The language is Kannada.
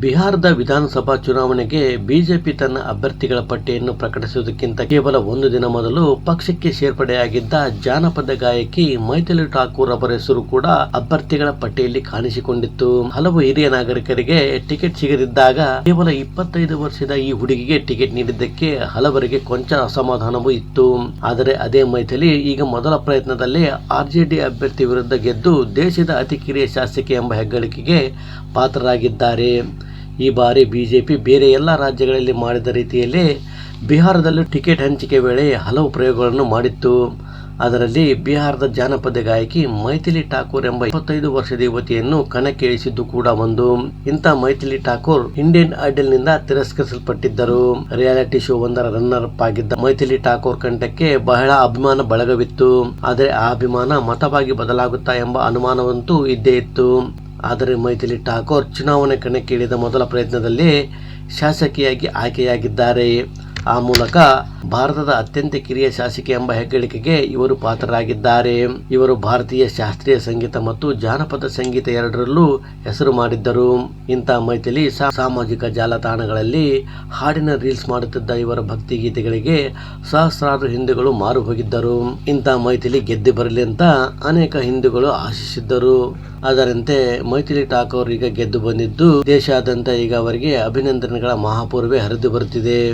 ಬಿಹಾರದ ವಿಧಾನಸಭಾ ಚುನಾವಣೆಗೆ ಬಿಜೆಪಿ ತನ್ನ ಅಭ್ಯರ್ಥಿಗಳ ಪಟ್ಟಿಯನ್ನು ಪ್ರಕಟಿಸುವುದಕ್ಕಿಂತ ಕೇವಲ ಒಂದು ದಿನ ಮೊದಲು ಪಕ್ಷಕ್ಕೆ ಸೇರ್ಪಡೆಯಾಗಿದ್ದ ಜಾನಪದ ಗಾಯಕಿ ಮೈಥಿಲಿ ಠಾಕೂರ್ ಅವರ ಹೆಸರು ಕೂಡ ಅಭ್ಯರ್ಥಿಗಳ ಪಟ್ಟಿಯಲ್ಲಿ ಕಾಣಿಸಿಕೊಂಡಿತ್ತು. ಹಲವು ಹಿರಿಯ ನಾಗರಿಕರಿಗೆ ಟಿಕೆಟ್ ಸಿಗದಿದ್ದಾಗ ಕೇವಲ ಇಪ್ಪತ್ತೈದು ವರ್ಷದ ಈ ಹುಡುಗಿಗೆ ಟಿಕೆಟ್ ನೀಡಿದ್ದಕ್ಕೆ ಹಲವರಿಗೆ ಕೊಂಚ ಅಸಮಾಧಾನವೂ ಇತ್ತು. ಆದರೆ ಅದೇ ಮೈಥಿಲಿ ಈಗ ಮೊದಲ ಪ್ರಯತ್ನದಲ್ಲೇ ಆರ್ಜೆಡಿ ಅಭ್ಯರ್ಥಿ ವಿರುದ್ಧ ಗೆದ್ದು ದೇಶದ ಅತಿ ಕಿರಿಯ ಶಾಸಕಿ ಎಂಬ ಹೆಗ್ಗಳಿಕೆಗೆ ಪಾತ್ರರಾಗಿದ್ದಾರೆ. ಈ ಬಾರಿ ಬಿಜೆಪಿ ಬೇರೆ ಎಲ್ಲ ರಾಜ್ಯಗಳಲ್ಲಿ ಮಾಡಿದ ರೀತಿಯಲ್ಲಿ ಬಿಹಾರದಲ್ಲೂ ಟಿಕೆಟ್ ಹಂಚಿಕೆ ವೇಳೆ ಹಲವು ಪ್ರಯೋಗಗಳನ್ನು ಮಾಡಿತ್ತು. ಅದರಲ್ಲಿ ಬಿಹಾರದ ಜಾನಪದ ಗಾಯಕಿ ಮೈಥಿಲಿ ಠಾಕೂರ್ ಎಂಬ ಇಪ್ಪತ್ತೈದು ವರ್ಷದ ಯುವತಿಯನ್ನು ಕಣಕ್ಕೆ ಇಳಿಸಿದ್ದು ಕೂಡ ಒಂದು. ಇಂಥ ಮೈಥಿಲಿ ಠಾಕೂರ್ ಇಂಡಿಯನ್ ಐಡಲ್ನಿಂದ ತಿರಸ್ಕರಿಸಲ್ಪಟ್ಟಿದ್ದರು. ರಿಯಾಲಿಟಿ ಶೋ ಒಂದರ ರನ್ನರ್ ಅಪ್ ಆಗಿದ್ದ ಮೈಥಿಲಿ ಠಾಕೂರ್ ಕಂಠಕ್ಕೆ ಬಹಳ ಅಭಿಮಾನ ಬಳಗವಿತ್ತು. ಆದರೆ ಆ ಅಭಿಮಾನ ಮತವಾಗಿ ಬದಲಾಗುತ್ತಾ ಎಂಬ ಅನುಮಾನವಂತೂ ಇದ್ದೇ ಇತ್ತು. ಆದರೆ ಮೈಥಿಲಿ ಠಾಕೂರ್ ಚುನಾವಣೆ ಕಣಕ್ಕಿಳಿದ ಮೊದಲ ಪ್ರಯತ್ನದಲ್ಲಿ ಶಾಸಕಿಯಾಗಿ ಆಯ್ಕೆಯಾಗಿದ್ದಾರೆ. ಆ ಮೂಲಕ ಭಾರತದ ಅತ್ಯಂತ ಕಿರಿಯ ಶಾಸಕಿ ಎಂಬ ಹೆಗ್ಗಳಿಕೆಗೆ ಇವರು ಪಾತ್ರರಾಗಿದ್ದಾರೆ. ಇವರು ಭಾರತೀಯ ಶಾಸ್ತ್ರೀಯ ಸಂಗೀತ ಮತ್ತು ಜಾನಪದ ಸಂಗೀತ ಎರಡರಲ್ಲೂ ಹೆಸರು ಮಾಡಿದ್ದರು. ಇಂಥ ಮೈಥಿಲಿ ಸಾಮಾಜಿಕ ಜಾಲತಾಣಗಳಲ್ಲಿ ಹಾಡಿನ ರೀಲ್ಸ್ ಮಾಡುತ್ತಿದ್ದ ಇವರ ಭಕ್ತಿ ಗೀತೆಗಳಿಗೆ ಸಹಸ್ರಾರು ಹಿಂದೂಗಳು ಮಾರು ಹೋಗಿದ್ದರು. ಇಂಥ ಮೈಥಿಲಿ ಗೆದ್ದು ಬರಲಿ ಅಂತ ಅನೇಕ ಹಿಂದೂಗಳು ಆಶಿಸಿದ್ದರು. ಅದರಂತೆ ಮೈಥಿಲಿ ಠಾಕೂರ್ ಈಗ ಗೆದ್ದು ಬಂದಿದ್ದು ದೇಶಾದ್ಯಂತ ಈಗ ಅವರಿಗೆ ಅಭಿನಂದನೆಗಳ ಮಹಾಪೂರ್ವೇ ಹರಿದು ಬರುತ್ತಿದೆ.